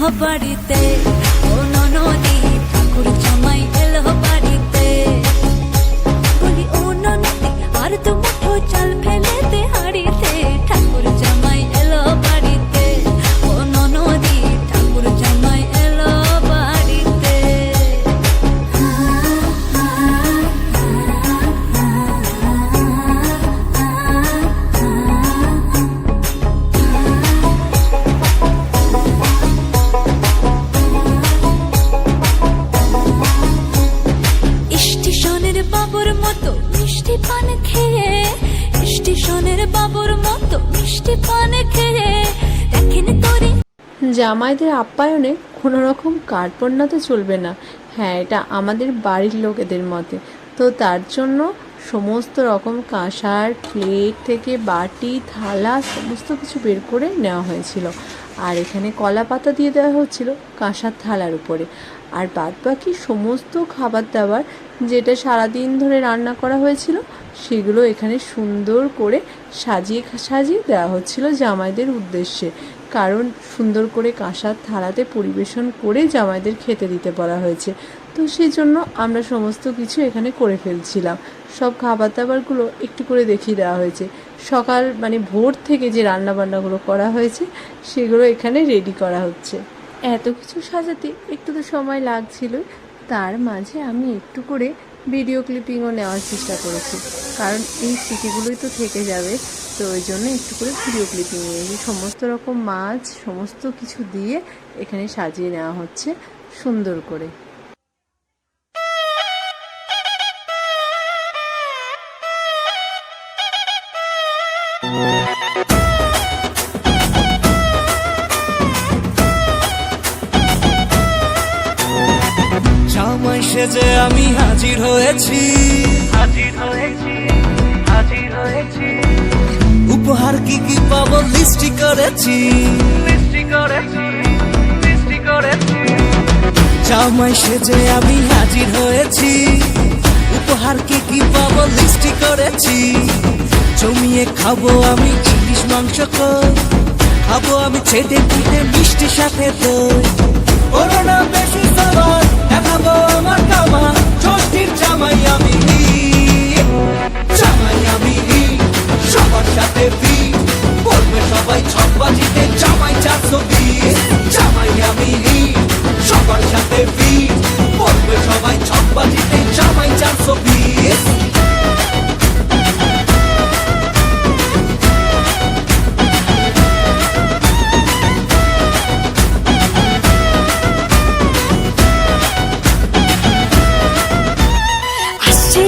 এলো ও ননদি জামাইদের আপ্যায়নে কোনো রকম কার্পণ্য তো চলবে না। হ্যাঁ এটা আমাদের বাড়ির লোকেদের মতে। তো তার জন্য সমস্ত রকম কাঁসার, প্লেট থেকে বাটি, থালা, সমস্ত কিছু বের করে নেওয়া হয়েছিল। আর এখানে কলা পাতা দিয়ে দেওয়া হচ্ছিল কাঁসার থালার উপরে। আর বাদ বাকি সমস্ত খাবার দাবার যেটা সারাদিন ধরে রান্না করা হয়েছিল, সেগুলো এখানে সুন্দর করে সাজিয়ে সাজিয়ে দেওয়া হচ্ছিল জামাইদের উদ্দেশ্যে। কারণ সুন্দর করে কাঁসার থালাতে পরিবেশন করে জামাইদের খেতে দিতে বলা হয়েছে। তো সেই জন্য আমরা সমস্ত কিছু এখানে করে ফেলছিলাম। সব খাবার দাবারগুলো একটু করে দেখিয়ে দেওয়া হয়েছে। সকাল মানে ভোর থেকে যে রান্না বান্নাগুলো করা হয়েছে, সেগুলো এখানে রেডি করা হচ্ছে। এত কিছু সাজাতে একটু তো সময় লাগছিল। তার মাঝে আমি একটু করে ভিডিও ক্লিপিংও নেওয়ার চেষ্টা করেছি। কারণ এই স্মৃতিগুলোই তো থেকে যাবে। তো ওই জন্য একটু করে ভিডিও ক্লিপিং নিয়েছি। সমস্ত রকম মাছ, সমস্ত কিছু দিয়ে এখানে সাজিয়ে নেওয়া হচ্ছে সুন্দর করে। সেজে আমি হাজির হয়েছি। হাজির হয়েছি হাজির হয়েছি। উপহার কি কি পাবো লিস্টি করেছি। মিষ্টি করেছি মিষ্টি করেছি। জামাই সেজে আমি হাজির হয়েছি। উপহার কি কি পাবো লিস্টি করেছি। জমিয়ে খাব আমি ইলিশ মাংস খাব আমি ছেটে পিঠে মিষ্টি সাথে দই। করোনা বেশি সবার দেখাবো আমার কামা ষষ্ঠীর জামাই আমি।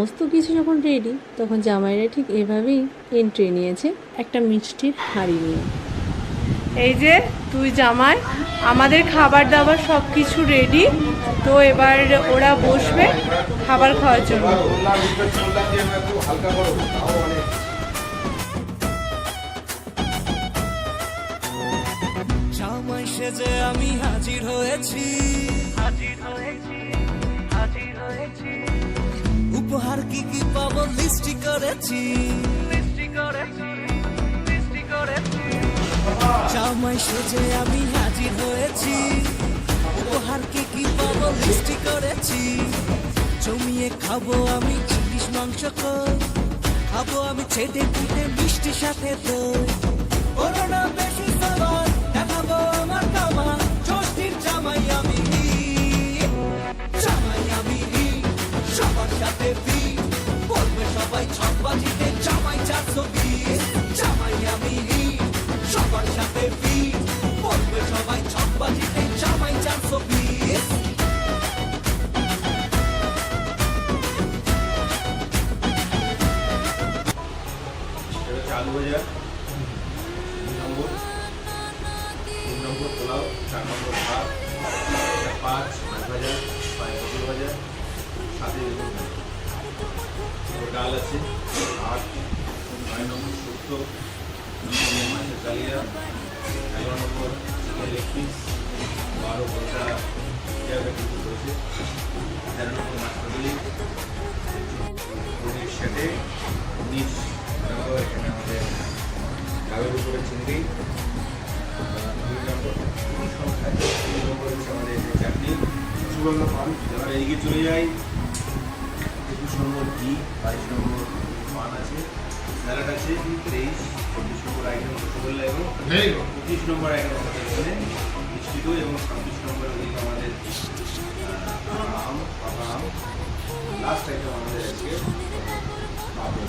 সমস্ত কিছু যখন রেডি তখন জামাইরা ঠিক এভাবেই এন্ট্রি নিয়েছে একটা মিষ্টির হাঁড়ি নিয়ে। এই যে তুই জামাই আমাদের খাবার দাবার সব কিছু রেডি তো এবার ওরা বসবে খাবার খাওয়ার জন্য। জামাই সেজে আমি হাজির হয়েছি। হাজির হয়েছি হাজির হয়েছি। উপহার কি কি পাবো? লিস্টি করেছি। মিষ্টি করেছি মিষ্টি করেছি জামাই সেজে আমি হাজির হয়েছি। উপহার কি কি পাবো? লিস্টি করেছি। জমিয়ে খাব আমি ইলিশ মাংস খাব আমি ছেটে পিঠে মিষ্টি সাথে দই। চালু হয়ে যায় নম্বর পোলাও, চার নম্বর ভাত পাঁচ, মাছ ভাজা, পাঁচ পটল ভাজা, সাথে ভাজা ডাল। আছে আট নয় নম্বর শুক্তো নম্বর মাছের কালিয়া এগারো নম্বর চিকেন লেগ পিস, বারো ঘণ্টা কিন্তু রয়েছে, তেরো নম্বর মাছ কাটলি উনিশ সেটে উনিশ নম্বর এখানে আমাদের ডাবের উপরে চিংড়ি দুই নম্বর সংখ্যায় তিন নম্বর হচ্ছে আমাদের যে চাটনি সুগন্ধ পান এবার এদিকে চলে যাই একুশ নম্বর ঘি বাইশ নম্বর পান আছে স্যালাড আছে তেইশ চব্বিশ নম্বর আইটেম রসগোল্লা এবং পঁচিশ নম্বর আইটেম আমাদের এখানে মিষ্টি দই এবং ছাব্বিশ নম্বর ওদিকে আমাদের আম পাকা আম লাস্ট আইটেম আমাদের আজকে পাপড়।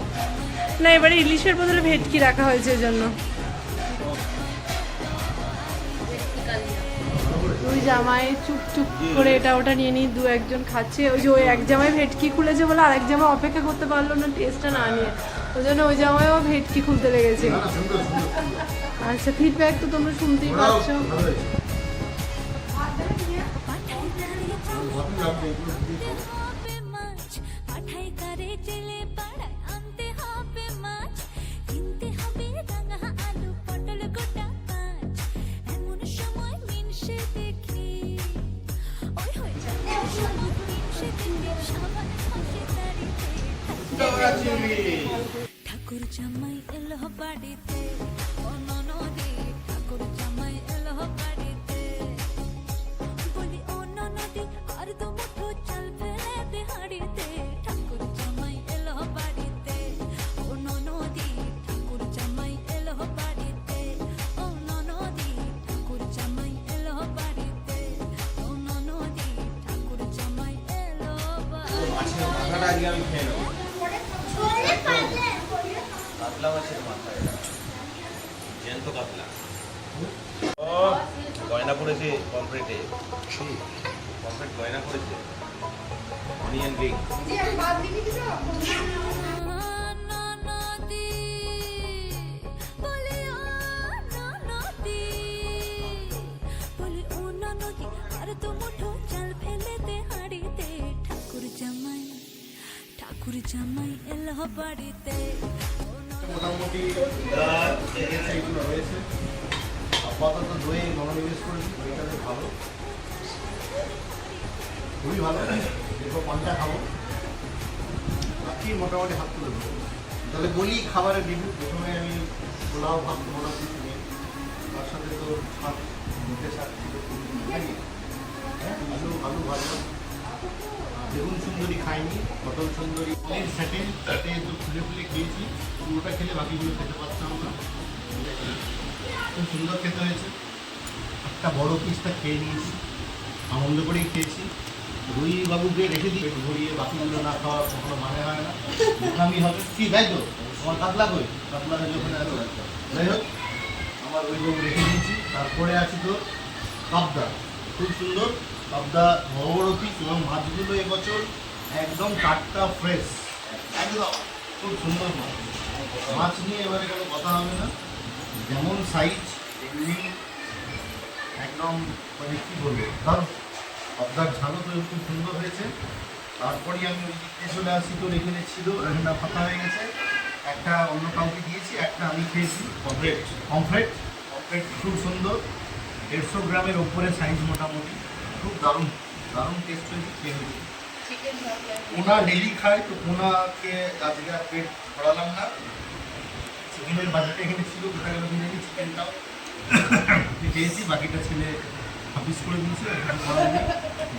না, এবারে ইলিশের বদলে ভেটকি রাখা হয়েছে জন্য ওই জামাই চুপ চুপ করে এটা ওটা নিয়ে নিয়ে দু একজন খাচ্ছে। ওই যে ওই এক জামাই ভেটকি খুলেছে বলে আরেক জামাই অপেক্ষা করতে পারল না টেস্টটা না নিয়ে। ওই জন্য ওই জামাইও ভেটকি খুলতে লেগেছে। আচ্ছা ফিডব্যাক তো তোমরা শুনতেই পাচ্ছ। পাঠাই করে জেলে ঠাকুর জামাই এলো বাড়িতে ঠাকুর জামাই এলো বাড়িতে। বলি ও ননদে আর তো মুঠো চাল ফেলে দে হাড়িতে। ঠাকুর জামাই এলো বাড়িতে ও ননদে ঠাকুর জামাই এলো বাড়িতে। ও ননদে ঠাকুর জামাই এলো বাড়িতে। ও ননদে ঠাকুর জামাই এলো বাড়িতে মাছের মাথাটা আজকে আমি খেয়ে নেব কাতলা মাছের মাথা জ্যান্ত কাতলা। ও গয়না পড়েছে পমফ্রেটে। পমফ্রেট গয়না পড়েছে অনিয়ন রিং ননদি বলি ও ননদি বলি ও ননদি আর তো। মুঠো চাল ফেলে দে হাড়িতে ঠাকুর জামাই এলো বাড়িতে। মোটামুটি রয়েছে। আপাতত দই মনোনিবেশ করেছি বেশ ভালো। খুবই ভালো। দীর্ঘ পঞ্চা খাব। বাকি মোটামুটি হাত তুলে দেবো। তাহলে বলি, খাবারের রিভিউ প্রথমে আমি পোলাও ভাত মোটা দিচ্ছি তার সাথে তো শাক মুখে শাক ছিল নাকি হ্যাঁ আলু আলু ভাজা। বেগুন সুন্দরী খাইনি, পটল সুন্দরী, অনেক সেকেন্ড তাতে একটু খুলে খুলে খেয়েছি, পুরোটা খেলে বাকিগুলো খেতে পারতাম না। খুব সুন্দর খেতে হয়েছে। একটা বড় পিসটা খেয়ে নিয়েছি, আনন্দ করেই খেয়েছি। রুই বাবুকে রেখে দিই ভরিয়ে বাকিগুলো না খাওয়ার কখনো মানে হয় না। বোকামি হবে। কি তাই তো, আমার কাতলা কই? কাতলা যাই হোক, আমার ওই বাবু রেখে দিয়েছি। তারপরে আছে তোর পাবদা খুব সুন্দর। পাবদা বড় বড় পিস এবং মাছগুলো এবছর একদম টাটকা ফ্রেশ একদম। খুব সুন্দর মাছ। মাছ নিয়ে এবারে কোনো কথা হবে না। যেমন সাইজ তেমনি একদম মানে কী বলব কারণ পাবদার ঝালও তো খুব সুন্দর হয়েছে। তারপরেই আমি ওই দিকে চলে আসি তো এখানে ছিল এখানটা ফাঁকা হয়ে গেছে। একটা অন্য কাউকে দিয়েছি একটা আমি খেয়েছি। পমফ্রেট পমফ্রেট পমফ্রেট খুব সুন্দর। দেড়শো গ্রামের ওপরে সাইজ মোটামুটি। খুব দারুণ দারুণ টেস্ট হয়েছে খেয়ে হয়েছে পোনা ডেলি খায় তো পোনাকে আজকে আর পেট ভরালাম না। চিকেনের বাজারটা এখানে ছিল গোটা গেল বিরিয়ানি চিকেনটাও খেয়েছি বাকিটা ছেলে হাফিস করে দিয়েছে।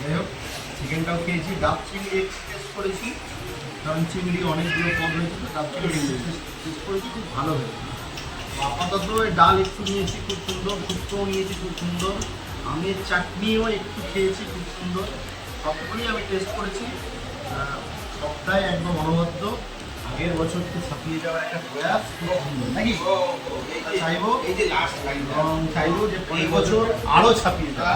যাই হোক চিকেনটাও খেয়েছি ডাব চিংড়ি টেস্ট করেছি। কারণ চিংড়ি অনেকগুলো কম হয়েছে তো ডাব চিংড়ি টেস্ট করেছি খুব ভালো হয়েছে। আপাতত ডাল একটু নিয়েছি খুব সুন্দর শুক্তো নিয়েছি খুব সুন্দর। আমের চাটনিও একটু খেয়েছি খুব সুন্দর। সবগুলোই আমি টেস্ট করেছি। সবটাই একদম অনবদ্য। আগের বছরকে ছাপিয়ে যাওয়ার একটা প্রয়াস। নাকি? চাইব? এই যে লাস্ট লাইন চাইব যে এই বছর আরও ছাপিয়ে যাবে।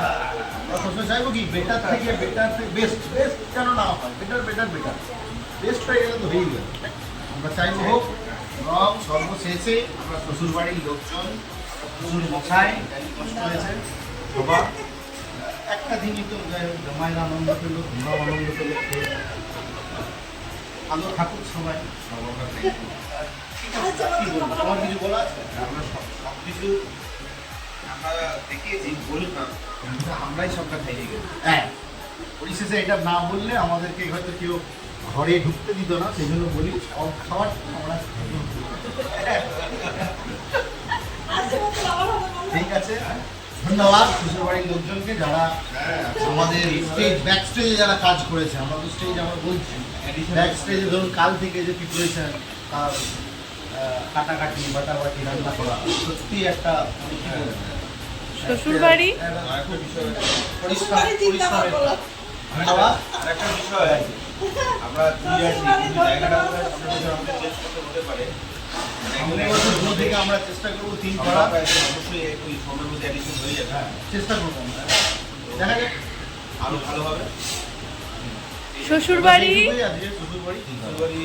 আমরা সবসময় চাইব কি বেটার থেকে বেটার থেকে বেস্ট বেস্ট কেন না হয় বেটার বেটার বেটার বেস্ট হয়ে গেলে তো হয়েই গেল আমরা চাইব হোক এবং সর্বশেষে আমরা শ্বশুরবাড়ির লোকজন শ্বশুর মশাই কষ্ট হয়েছে সবার একটা দিনই তো যাই হোক আনন্দ পেল তোমরাও আনন্দ পেল থাকুক সবাই। ঠিক আছে তোমার কিছু বলা আছে? আমরা সব সবকিছু আমরা দেখিয়েছি বলতাম কিন্তু আমরাই সবটা খাইয়ে গেছি। হ্যাঁ। পরিশেষে এটা না বললে আমাদেরকে হয়তো কেউ ঘরে ঢুকতে দিত না সেই জন্য বলি সব খাবার আমরা ঠিক আছে? ধন্যবাদ। শ্বশুরবাড়ির লোকজনকে যারা আমাদের স্টেজ ব্যাক স্টেজে যারা কাজ করেছে আমরা তো স্টেজ আমরা বলছি। ব্যাক স্টেজে ধরুন কাল থেকে যে প্রিপারেশন তার কাটাকাটি বাটাবাটি রান্না করা সত্যি একটা পরিষ্কার পরিষ্কার আর একটা বিষয় আছে। আমরা দুই আসি জায়গাটা বোধহয় আপনাদের কাছে আমাদের চেঞ্জ করতে হতে পারে। আমরা চেষ্টা করব তিন করা। অবশ্যই ওই সময়ের চেষ্টা করব দেখা যাক আরও ভালো হবে শ্বশুরবাড়ি শ্বশুরবাড়ি